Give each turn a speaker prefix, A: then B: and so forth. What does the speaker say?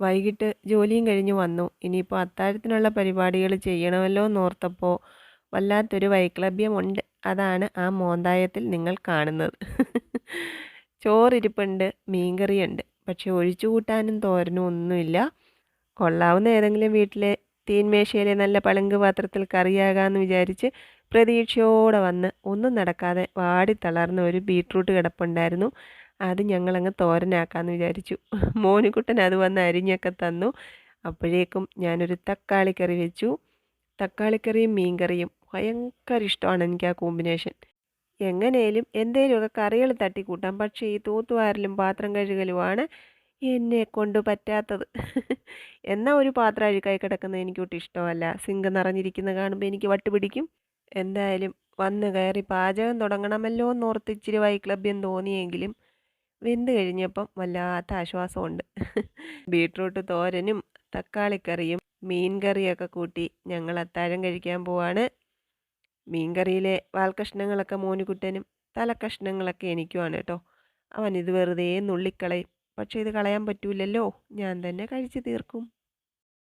A: വൈകിട്ട് ജോലിയും കഴിഞ്ഞ് വന്നു. ഇനിയിപ്പോൾ അത്താഴത്തിനുള്ള പരിപാടികൾ ചെയ്യണമല്ലോ എന്നോർത്തപ്പോൾ വല്ലാത്തൊരു വൈക്ലഭ്യമുണ്ട്. അതാണ് ആ മോന്തായത്തിൽ നിങ്ങൾ കാണുന്നത്. ചോറിരിപ്പുണ്ട് മീൻകറിയുണ്ട്. പക്ഷെ ഒഴിച്ചു കൂട്ടാനും തോരനും ഒന്നുമില്ല. കൊള്ളാവുന്ന ഏതെങ്കിലും വീട്ടിലെ തീൻമേശയിലെ നല്ല പളുങ്ക് പാത്രത്തിൽ കറിയാകാമെന്ന് വിചാരിച്ച് പ്രതീക്ഷയോടെ വന്ന് ഒന്നും നടക്കാതെ വാടി തളർന്ന ഒരു ബീട്രൂട്ട് കിടപ്പുണ്ടായിരുന്നു. അത് ഞങ്ങളങ്ങ് തോരനാക്കാമെന്ന് വിചാരിച്ചു. മോനിക്കുട്ടൻ അത് വന്ന് അരിഞ്ഞൊക്കെ തന്നു. അപ്പോഴേക്കും ഞാനൊരു തക്കാളി കറി വെച്ചു. തക്കാളിക്കറിയും മീൻകറിയും ഭയങ്കര ഇഷ്ടമാണ് എനിക്ക് ആ കോമ്പിനേഷൻ. എങ്ങനെയും എന്തേലുമൊക്കെ കറികൾ തട്ടിക്കൂട്ടാം. പക്ഷേ ഈ തൂത്തുവാരലും പാത്രം കഴുകലുമാണ് എന്നെ കൊണ്ട് പറ്റാത്തത്. എന്നാൽ ഒരു പാത്രം അഴുക്കായി കിടക്കുന്നത് എനിക്കൊട്ടും ഇഷ്ടമല്ല. സിങ്ക് നിറഞ്ഞിരിക്കുന്ന കാണുമ്പോൾ എനിക്ക് വട്ടുപിടിക്കും എന്തായാലും വന്ന് കയറി പാചകം തുടങ്ങണമല്ലോ എന്നോർത്ത് ഇച്ചിരി വൈക്ലഭ്യം തോന്നിയെങ്കിലും വെന്ത് കഴിഞ്ഞപ്പം വല്ലാത്ത ആശ്വാസമുണ്ട്. ബീട്രൂട്ട് തോരനും തക്കാളിക്കറിയും മീൻ കറിയൊക്കെ കൂട്ടി ഞങ്ങൾ അത്താഴം കഴിക്കാൻ പോവാണ്. മീൻ കറിയിലെ വാൽക്കഷ്ണങ്ങളൊക്കെ മോനുകുട്ടനും തലക്കഷ്ണങ്ങളൊക്കെ എനിക്കുമാണ് കേട്ടോ. അവൻ ഇത് വെറുതെ നുള്ളിക്കളയും. പക്ഷേ ഇത് കളയാൻ പറ്റൂലല്ലോ. ഞാൻ തന്നെ കഴിച്ചു തീർക്കും.